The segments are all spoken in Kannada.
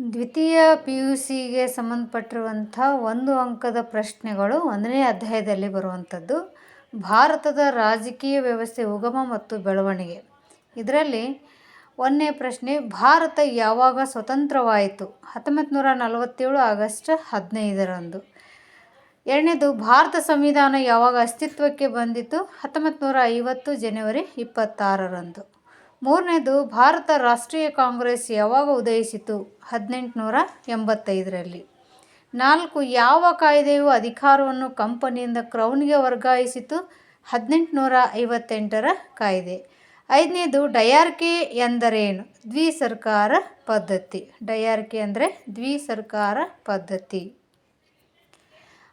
ದ್ವಿತೀಯ ಪಿ ಯು ಸಿಗೆ ಸಂಬಂಧಪಟ್ಟಿರುವಂಥ ಒಂದು ಅಂಕದ ಪ್ರಶ್ನೆಗಳು ಒಂದನೇ ಅಧ್ಯಾಯದಲ್ಲಿ ಬರುವಂಥದ್ದು. ಭಾರತದ ರಾಜಕೀಯ ವ್ಯವಸ್ಥೆ ಉಗಮ ಮತ್ತು ಬೆಳವಣಿಗೆ. ಇದರಲ್ಲಿ ಒಂದನೇ ಪ್ರಶ್ನೆ, ಭಾರತ ಯಾವಾಗ ಸ್ವತಂತ್ರವಾಯಿತು? ಹತ್ತೊಂಬತ್ತು ನೂರ ನಲವತ್ತೇಳು ಆಗಸ್ಟ್ ಹದಿನೈದರಂದು. ಎರಡನೇದು, ಭಾರತ ಸಂವಿಧಾನ ಯಾವಾಗ ಅಸ್ತಿತ್ವಕ್ಕೆ ಬಂದಿತು? ಹತ್ತೊಂಬತ್ತು ನೂರ ಐವತ್ತು ಜನವರಿ ಇಪ್ಪತ್ತಾರರಂದು. ಮೂರನೇದು, ಭಾರತ ರಾಷ್ಟ್ರೀಯ ಕಾಂಗ್ರೆಸ್ ಯಾವಾಗ ಉದಯಿಸಿತು? ಹದಿನೆಂಟುನೂರ ಎಂಬತ್ತೈದರಲ್ಲಿ. ನಾಲ್ಕು, ಯಾವ ಕಾಯ್ದೆಯು ಅಧಿಕಾರವನ್ನು ಕಂಪನಿಯಿಂದ ಕ್ರೌನ್ಗೆ ವರ್ಗಾಯಿಸಿತು? ಹದಿನೆಂಟುನೂರ ಐವತ್ತೆಂಟರ ಕಾಯ್ದೆ. ಐದನೇದು, ಡಯಾರ್ಕೆ ಎಂದರೇನು? ದ್ವಿ ಸರ್ಕಾರ ಪದ್ಧತಿ. ಡಯಾರ್ಕೆ ಅಂದರೆ ದ್ವಿ ಸರ್ಕಾರ ಪದ್ಧತಿ.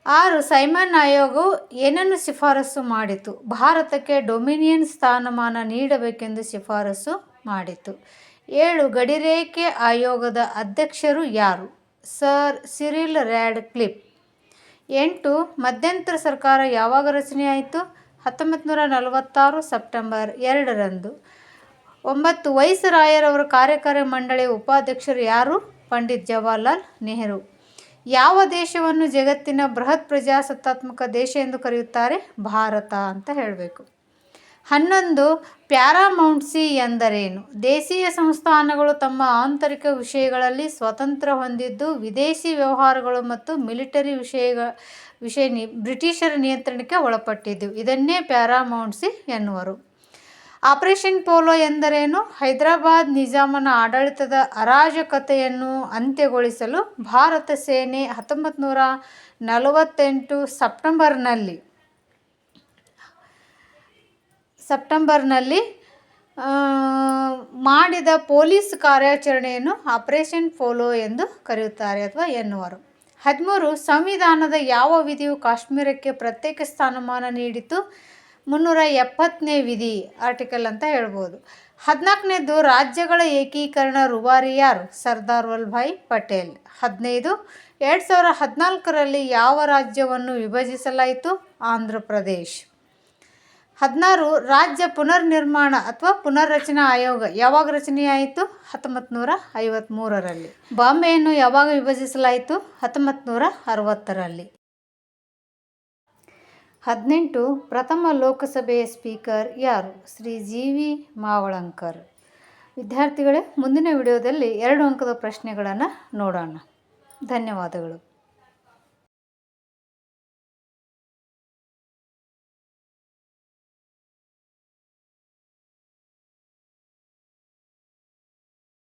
ಆರು ಸೈಮನ್ ಆಯೋಗವು ಏನನ್ನು ಶಿಫಾರಸು ಮಾಡಿತು? ಭಾರತಕ್ಕೆ ಡೊಮಿನಿಯನ್ ಸ್ಥಾನಮಾನ ನೀಡಬೇಕೆಂದು ಶಿಫಾರಸು ಮಾಡಿತು. ಏಳು ಗಡಿರೇಖೆ ಆಯೋಗದ ಅಧ್ಯಕ್ಷರು ಯಾರು? ಸರ್ ಸಿರಿಲ್ ರ್ಯಾಡ್ ಕ್ಲಿಪ್ ಎಂಟು, ಮಧ್ಯಂತರ ಸರ್ಕಾರ ಯಾವಾಗ ರಚನೆಯಾಯಿತು ಹತ್ತೊಂಬತ್ತು ನೂರ ನಲವತ್ತಾರು ಸೆಪ್ಟೆಂಬರ್ ಎರಡರಂದು. ಒಂಬತ್ತು, ವೈಸರಾಯರವರ ಕಾರ್ಯಕಾರಿ ಮಂಡಳಿಯ ಉಪಾಧ್ಯಕ್ಷರು ಯಾರು? ಪಂಡಿತ್ ಜವಾಹರ್ಲಾಲ್ ನೆಹರು. ಯಾವ ದೇಶವನ್ನು ಜಗತ್ತಿನ ಬೃಹತ್ ಪ್ರಜಾಸತ್ತಾತ್ಮಕ ದೇಶ ಎಂದು ಕರೆಯುತ್ತಾರೆ? ಭಾರತ ಅಂತ ಹೇಳಬೇಕು. ಹನ್ನೊಂದು, ಪ್ಯಾರಾಮೌಂಟ್ಸಿ ಎಂದರೇನು? ದೇಶೀಯ ಸಂಸ್ಥಾನಗಳು ತಮ್ಮ ಆಂತರಿಕ ವಿಷಯಗಳಲ್ಲಿ ಸ್ವತಂತ್ರ ಹೊಂದಿದ್ದು, ವಿದೇಶಿ ವ್ಯವಹಾರಗಳು ಮತ್ತು ಮಿಲಿಟರಿ ವಿಷಯಗಳ ವಿಷಯ ನಿ, ಬ್ರಿಟಿಷರ ನಿಯಂತ್ರಣಕ್ಕೆ ಒಳಪಟ್ಟಿದ್ದವು ಇದನ್ನೇ ಪ್ಯಾರಾಮೌಂಟ್ಸಿ ಎನ್ನುವರು. ಆಪರೇಷನ್ ಪೋಲೋ ಎಂದರೇನು? ಹೈದರಾಬಾದ್ ನಿಜಾಮನ ಆಡಳಿತದ ಅರಾಜಕತೆಯನ್ನು ಅಂತ್ಯಗೊಳಿಸಲು ಭಾರತ ಸೇನೆ ಹತ್ತೊಂಬತ್ತು ನೂರ ನಲವತ್ತೆಂಟು ಸೆಪ್ಟೆಂಬರ್ನಲ್ಲಿ ಸೆಪ್ಟೆಂಬರ್ನಲ್ಲಿ ಮಾಡಿದ ಪೊಲೀಸ್ ಕಾರ್ಯಾಚರಣೆಯನ್ನು ಆಪರೇಷನ್ ಪೋಲೋ ಎಂದು ಕರೆಯುತ್ತಾರೆ ಅಥವಾ ಎನ್ನುವರು. ಹದಿಮೂರು, ಸಂವಿಧಾನದ ಯಾವ ವಿಧಿಯು ಕಾಶ್ಮೀರಕ್ಕೆ ಪ್ರತ್ಯೇಕ ಸ್ಥಾನಮಾನ ನೀಡಿತು? ಮುನ್ನೂರ ಎಪ್ಪತ್ತನೇ ವಿಧಿ ಆರ್ಟಿಕಲ್ ಅಂತ ಹೇಳ್ಬೋದು. ಹದಿನಾಲ್ಕನೇದು ರಾಜ್ಯಗಳ ಏಕೀಕರಣ ರೂವಾರಿ ಯಾರು ಸರ್ದಾರ್ ವಲ್ಲಭಾಯ್ ಪಟೇಲ್. ಹದಿನೈದು, ಎರಡು ಸಾವಿರ ಹದಿನಾಲ್ಕರಲ್ಲಿ ಯಾವ ರಾಜ್ಯವನ್ನು ವಿಭಜಿಸಲಾಯಿತು? ಆಂಧ್ರ ಪ್ರದೇಶ್ ಹದಿನಾರು, ರಾಜ್ಯ ಪುನರ್ನಿರ್ಮಾಣ ಅಥವಾ ಪುನರ್ರಚನಾ ಆಯೋಗ ಯಾವಾಗ ರಚನೆಯಾಯಿತು? ಹತ್ತೊಂಬತ್ತು ನೂರ ಐವತ್ತ್ಮೂರರಲ್ಲಿ ಬಾಂಬೆಯನ್ನು ಯಾವಾಗ ವಿಭಜಿಸಲಾಯಿತು? ಹತ್ತೊಂಬತ್ತು ನೂರ ಅರವತ್ತರಲ್ಲಿ ಹದಿನೆಂಟು ಪ್ರಥಮ ಲೋಕಸಭೆಯ ಸ್ಪೀಕರ್ ಯಾರು? Shri G V Mavalankar. ವಿದ್ಯಾರ್ಥಿಗಳೇ, ಮುಂದಿನ ವಿಡಿಯೋದಲ್ಲಿ ಎರಡು ಅಂಕದ ಪ್ರಶ್ನೆಗಳನ್ನು ನೋಡೋಣ. ಧನ್ಯವಾದಗಳು.